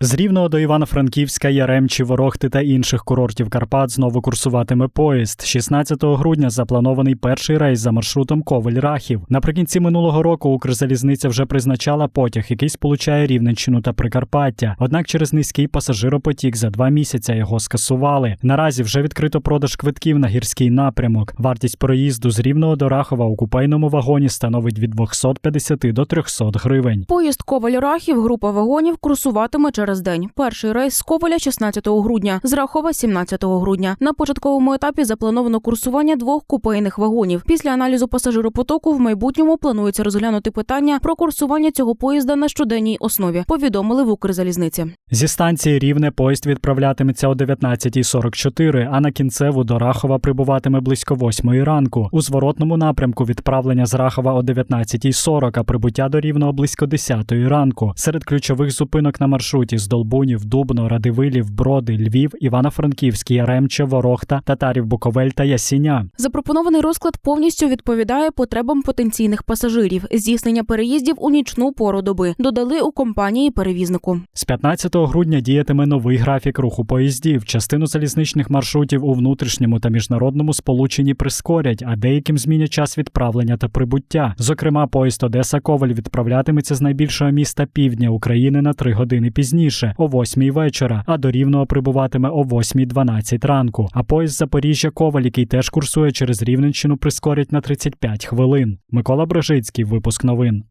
З Рівного до Івано-Франківська, Яремчі, Ворохти та інших курортів Карпат знову курсуватиме поїзд. 16 грудня запланований перший рейс за маршрутом Ковель-Рахів. Наприкінці минулого року Укрзалізниця вже призначала потяг, який сполучає Рівненщину та Прикарпаття. Однак через низький пасажиропотік за два місяця його скасували. Наразі вже відкрито продаж квитків на гірський напрямок. Вартість проїзду з Рівного до Рахова у купейному вагоні становить від 250 до 300 гривень. Поїзд Коваль-Рахів, група вагонів курсуватиме через день. Перший рейс з Коваля 16 грудня, з Рахова 17 грудня. На початковому етапі заплановано курсування двох купейних вагонів. Після аналізу пасажиропотоку в майбутньому планується розглянути питання про курсування цього поїзда на щоденній основі. Повідомили в Укрзалізниці. Зі станції Рівне поїзд відправлятиметься о 19.44, а на кінцеву до Рахова прибуватиме близько 8 ранку. У зворотному напрямку відправлення з Рахова о 19.40, а прибуття до Рівного близько 10 ранку. Серед ключових зупинок на маршруті з Долбунів, Дубно, Радивилів, Броди, Львів, Івано-Франківськ, Яремче, Ворохта, Татарів, Буковель та Ясіня. Запропонований розклад повністю відповідає потребам потенційних пасажирів. Здійснення переїздів у нічну пору доби додали у компанії перевізнику. З 15 грудня діятиме новий графік руху поїздів. Частину залізничних маршрутів у внутрішньому та міжнародному сполученні прискорять, а деяким змінять час відправлення та прибуття. Зокрема, поїзд Одеса Коваль відправлятиметься з найбільшого міста півдня України на 3 години пізніше, о 8 вечора, а до Рівного прибуватиме о 8.12 ранку. А поїзд Запоріжжя Коваль, який теж курсує через Рівненщину, прискорять на 35 хвилин. Микола Брежицький, випуск новин.